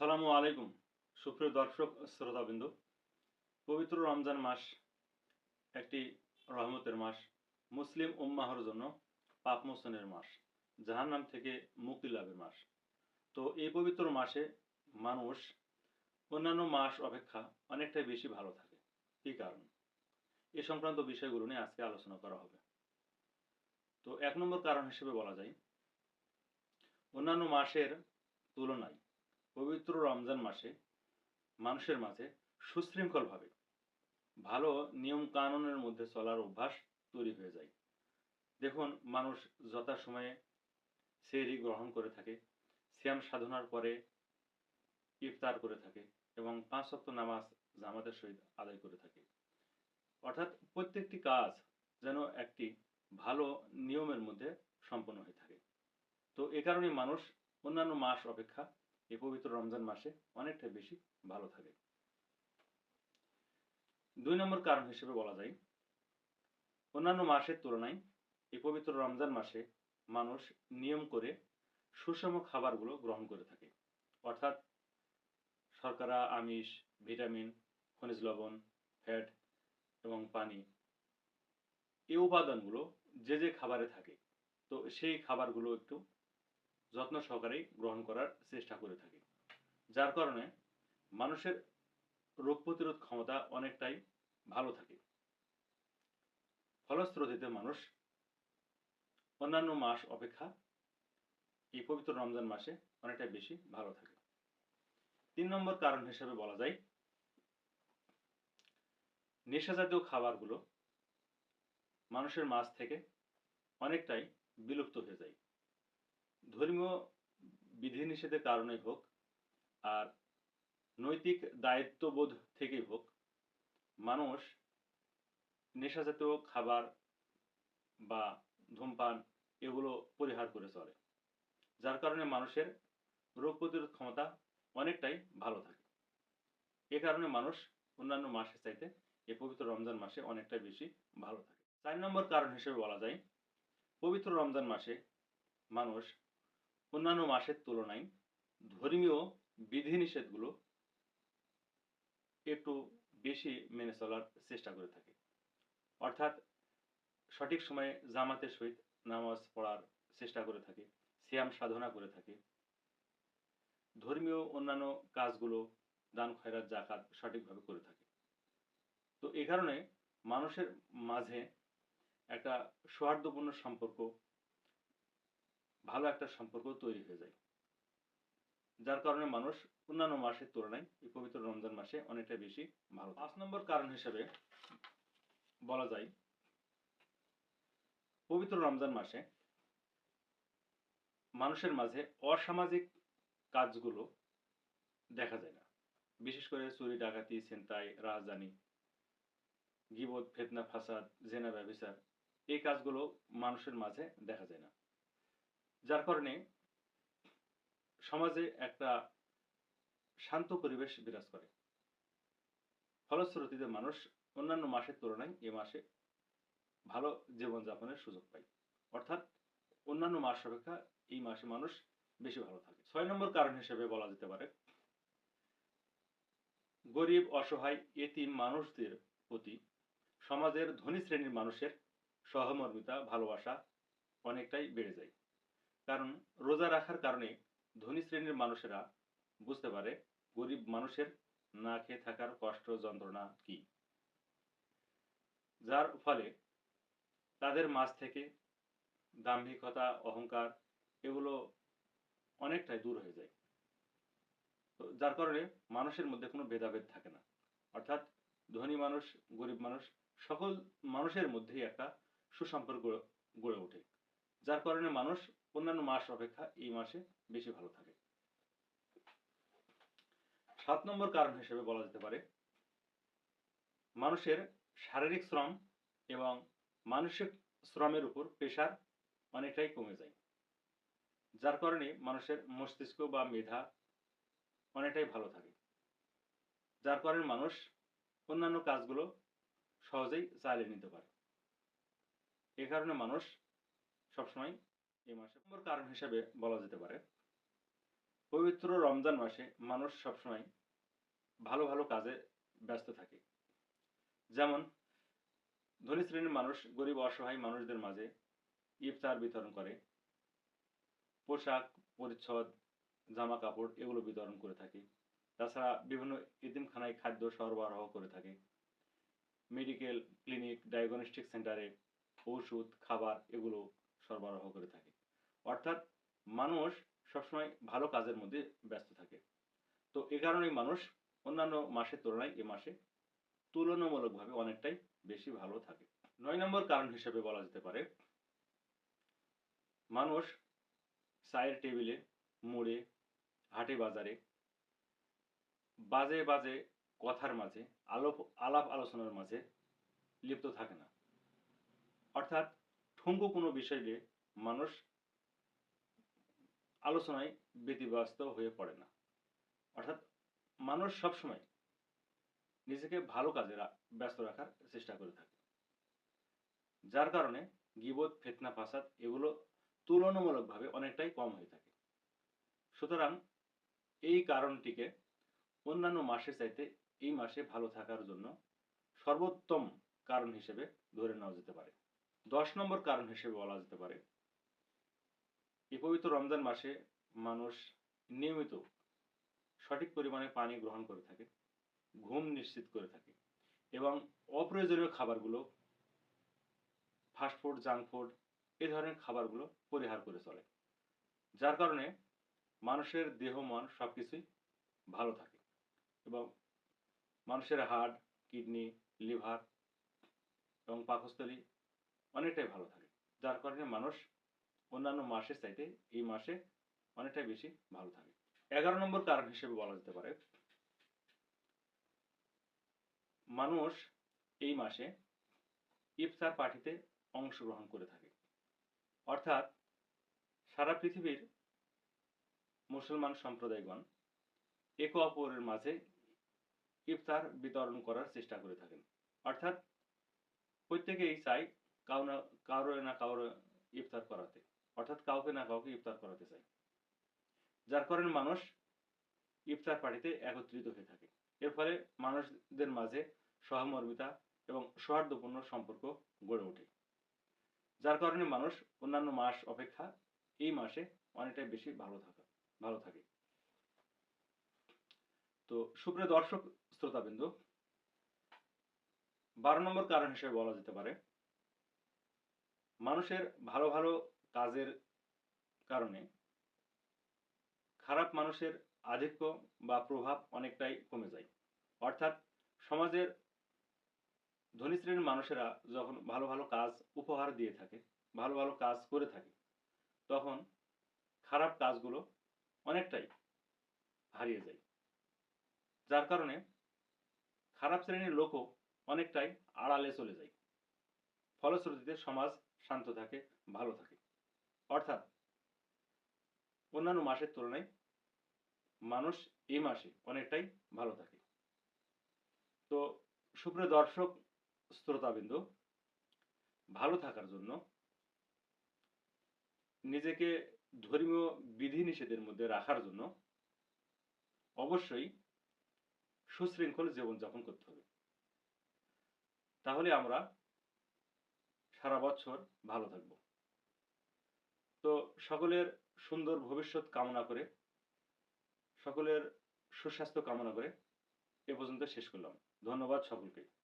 আসসালামু আলাইকুম, সুপ্রিয় দর্শক, শ্রোতাবিন্দু। পবিত্র রমজান মাস একটি রহমতের মাস, মুসলিম উম্মাহর জন্য পাপ মোচনের মাস, জাহান্নাম থেকে মুক্তি লাভের মাস। তো এই পবিত্র মাসে মানুষ অন্যান্য মাস অপেক্ষা অনেকটাই বেশি ভালো থাকে। কী কারণ? এ সংক্রান্ত বিষয়গুলো নিয়ে আজকে আলোচনা করা হবে। তো এক নম্বর কারণ হিসেবে বলা যায়, অন্যান্য মাসের তুলনায় পবিত্র রমজান মাসে মানুষের মাঝে সুশৃঙ্খলভাবে ভালো নিয়ম কানুনের মধ্যে চলার অভ্যাস তৈরি হয়ে যায়। দেখুন, মানুষ যথাসময়ে সেরি গ্রহণ করে থাকে শ্যাম সাধনার পরে ইফতার করে থাকে এবং পাঁচ সপ্ত নামাজ জামাতের সহিত আদায় করে থাকে। অর্থাৎ প্রত্যেকটি কাজ যেন একটি ভালো নিয়মের মধ্যে সম্পন্ন হয়ে থাকে। তো এ কারণে মানুষ অন্যান্য মাস অপেক্ষা এই পবিত্র রমজান মাসে অনেকটা বেশি ভালো থাকে। দুই নম্বর কারণ হিসেবে বলা যায়, অন্যান্য মাসের তুলনায় এই পবিত্র রমজান মাসে মানুষ নিয়ম করে সুষম খাবারগুলো গ্রহণ করে থাকে। অর্থাৎ শর্করা, আমিষ, ভিটামিন, খনিজ লবণ, ফ্যাট এবং পানি এই উপাদানগুলো যে যে খাবারে থাকে, তো সেই খাবারগুলো একটু যত্ন সহকারে গ্রহণ করার চেষ্টা করে থাকে। যার কারণে মানুষের রোগ প্রতিরোধ ক্ষমতা অনেকটাই ভালো থাকে। ফলশ্রুতিতে মানুষ অন্যান্য মাস অপেক্ষা এই পবিত্র রমজান মাসে অনেকটাই বেশি ভালো থাকে। তিন নম্বর কারণ হিসেবে বলা যায়, নেশাজাতীয় খাবারগুলো মানুষের মাছ থেকে অনেকটাই বিলুপ্ত হয়ে যায়। ধর্মীয় বিধিনিষেধের কারণে হোক আর নৈতিক দায়িত্ববোধ থেকেই হোক, মানুষ নেশাজাতীয় খাবার বা ধূমপান এগুলো পরিহার করে চলে, যার কারণে মানুষের রোগ প্রতিরোধ ক্ষমতা অনেকটাই ভালো থাকে। এ কারণে মানুষ অন্যান্য মাসের চাইতে এই পবিত্র রমজান মাসে অনেকটাই বেশি ভালো থাকে। চার নম্বর কারণ হিসেবে বলা যায়, পবিত্র রমজান মাসে মানুষ অন্যান্য মাসের তুলনায় ধর্মীয় বিধিনিষেধগুলো একটু বেশি মেনে চলার চেষ্টা করে থাকে। অর্থাৎ সঠিক সময়ে জামাতের সহিত নামাজ পড়ার চেষ্টা করে থাকে, সিয়াম সাধনা করে থাকে। ধর্মীয় অন্যান্য কাজগুলো দান, খয়রাত জাকাত সঠিকভাবে করে থাকে। তো এই কারণে মানুষের মাঝে একটা সৌহার্দ্যপূর্ণ সম্পর্ক ভালো একটা সম্পর্ক তৈরি হয়ে যায়। যার কারণে মানুষ অন্যান্য মাসের তুলনায় এই পবিত্র রমজান মাসে অনেকটা বেশি ভালো পাঁচ নম্বর কারণ হিসেবে বলা যায়, পবিত্র রমজান মাসে মানুষের মাঝে অসামাজিক কাজগুলো দেখা যায় না। বিশেষ করে চুরি, ডাকাতি, ছিনতাই রাজধানী গিবত, ফেতনা, ফাসাদ, জেনা, ব্যবচার এই কাজগুলো মানুষের মাঝে দেখা যায় না। যার কারণে সমাজে একটা শান্ত পরিবেশ বিরাজ করে। ফলশ্রুতিতে মানুষ অন্যান্য মাসের তুলনায় এ মাসে ভালো জীবনযাপনের সুযোগ পায়। অর্থাৎ অন্যান্য মাস অপেক্ষা এই মাসে মানুষ বেশি ভালো থাকে। ছয় নম্বর কারণ হিসেবে বলা যেতে পারে, গরিব, অসহায়, এতিম মানুষদের প্রতি সমাজের ধনী শ্রেণির মানুষের সহমর্মিতা, ভালোবাসা অনেকটাই বেড়ে যায়। কারণ রোজা রাখার কারণে ধনী শ্রেণির মানুষেরা বুঝতে পারে গরিব মানুষের না খেয়ে থাকার কষ্ট, যন্ত্রণা কি। যার ফলে তাদের মাঝ থেকে দাম্ভিকতা, অহংকার এগুলো অনেকটাই দূর হয়ে যায়। যার কারণে মানুষের মধ্যে কোনো ভেদাভেদ থাকে না। অর্থাৎ ধনী মানুষ, গরিব মানুষ সকল মানুষের মধ্যেই একটা সুসম্পর্ক গড়ে ওঠে। যার কারণে মানুষ অন্যান্য মাস অপেক্ষা এই মাসে বেশি ভালো থাকে। সাত নম্বর কারণ হিসেবে বলা যেতে পারে, মানুষের শারীরিক শ্রম এবং মানসিক শ্রমের উপর প্রেশার অনেকটাই কমে যায়। যার কারণে মানুষের মস্তিষ্ক বা মেধা অনেকটাই ভালো থাকে। যার কারণে মানুষ অন্যান্য কাজগুলো সহজেই চালিয়ে নিতে পারে। এ কারণে মানুষ সবসময় এই মাসে কারণ হিসেবে বলা যেতে পারে। পবিত্র রমজান মাসে মানুষ সবসময় ভালো ভালো কাজে ব্যস্ত থাকে। যেমন, ধনী শ্রেণির মানুষ গরিব অসহায় মানুষদের মাঝে ইফতার বিতরণ করে, পোশাক, পরিচ্ছদ জামা কাপড় এগুলো বিতরণ করে থাকে। তাছাড়া বিভিন্ন এতিমখানায় খাদ্য সরবরাহ করে থাকে। মেডিকেল, ক্লিনিক, ডায়াগনস্টিক সেন্টারে ওষুধ খাবার এগুলো সরবরাহ করে থাকে। অর্থাৎ মানুষ সবসময় ভালো কাজের মধ্যে ব্যস্ত থাকে। তো এ কারণেই মানুষ অন্যান্য মাসের তুলনায় এ মাসে তুলনামূলকভাবে অনেকটাই বেশি ভালো থাকে। নয় নম্বর কারণ হিসেবে বলা যেতে পারে, মানুষ চায়ের টেবিলে মোড়ে, হাটে বাজারে বাজে বাজে কথার মাঝে, আলোপ, আলাপ আলোচনার মাঝে লিপ্ত থাকে না। অর্থাৎ ঠুঙ্গু কোনো বিষয় নিয়ে মানুষ আলোচনায় ব্যতিব্যস্ত হয়ে পড়ে না। অর্থাৎ মানুষ সবসময় নিজেকে ভালো কাজে ব্যস্ত রাখার চেষ্টা করে থাকে। যার কারণে গিবত, ফেতনা, ফাসাদ এগুলো তুলনামূলকভাবে অনেকটাই কম হয়ে থাকে। সুতরাং এই কারণটিকে অন্যান্য মাসের চাইতে এই মাসে ভালো থাকার জন্য সর্বোত্তম কারণ হিসেবে ধরে নেওয়া যেতে পারে। দশ নম্বর কারণ হিসেবে বলা যেতে পারে। এই পবিত্র রমজান মাসে মানুষ নিয়মিত সঠিক পরিমাণে পানি গ্রহণ করে থাকে, ঘুম নিশ্চিত করে থাকে এবং অপ্রয়োজনীয় খাবারগুলো, ফাস্টফুড, জাঙ্ক ফুড এ ধরনের খাবারগুলো পরিহার করে চলে। যার কারণে মানুষের দেহ, মন সবকিছুই ভালো থাকে এবং মানুষের হার্ট কিডনি, লিভার এবং পাকস্থলী অনেকটাই ভালো থাকে। যার কারণে মানুষ অন্যান্য মাসের চাইতে এই মাসে অনেকটাই বেশি ভালো থাকে। এগারো নম্বর কারণ হিসেবে বলা যেতে পারে, মানুষ এই মাসে ইফতার পার্টিতে অংশগ্রহণ করে থাকে। অর্থাৎ সারা পৃথিবীর মুসলমান সম্প্রদায়গণ একে অপরের মাঝে ইফতার বিতরণ করার চেষ্টা করে থাকেন। অর্থাৎ প্রত্যেকেই চাই কাউ না কারও না কারও ইফতার করাতে। অর্থাৎ কাউকে না কাউকে ইফতার করাতে চাই। যার কারণে মানুষ ইফতার পার্টিতে একত্রিত হয়ে থাকে। এর ফলে মানুষদের মাঝে সহমর্মিতা এবং সৌহার্দ্যপূর্ণ সম্পর্ক গড়ে ওঠে। যার কারণে মানুষ অন্যান্য মাস অপেক্ষা এই মাসে অনেকটাই বেশি ভালো থাকা, ভালো থাকে। তো সুপ্রিয় দর্শক, শ্রোতাবিন্দু, বারো নম্বর কারণ হিসেবে বলা যেতে পারে মানুষের ভালো ভালো কাজের কারণে খারাপ মানুষের আধিক্য বা প্রভাব অনেকটাই কমে যায়। অর্থাৎ সমাজের ধনী শ্রেণির মানুষেরা যখন ভালো ভালো কাজ উপহার দিয়ে থাকে, ভালো ভালো কাজ করে থাকে, তখন খারাপ কাজগুলো অনেকটাই হারিয়ে যায়। যার কারণে খারাপ শ্রেণির লোকও অনেকটাই আড়ালে চলে যায়। ফলশ্রুতিতে সমাজ শান্ত থাকে, ভালো থাকে। অর্থাৎ, অন্যান্য মাসের তুলনায় মানুষ এই মাসে অনেকটাই ভালো থাকে। তো সুপ্রিয় দর্শক, শ্রোতাবিন্দু, ভালো থাকার জন্য নিজেকে ধর্মীয় বিধিনিষেধের মধ্যে রাখার জন্য অবশ্যই সুশৃঙ্খল জীবনযাপন করতে হবে। তাহলে আমরা সারা বছর ভালো থাকব। তো সকলের সুন্দর ভবিষ্যৎ কামনা করে, সকলের সুস্বাস্থ্য কামনা করে এ পর্যন্ত শেষ করলাম। ধন্যবাদ সকলকে।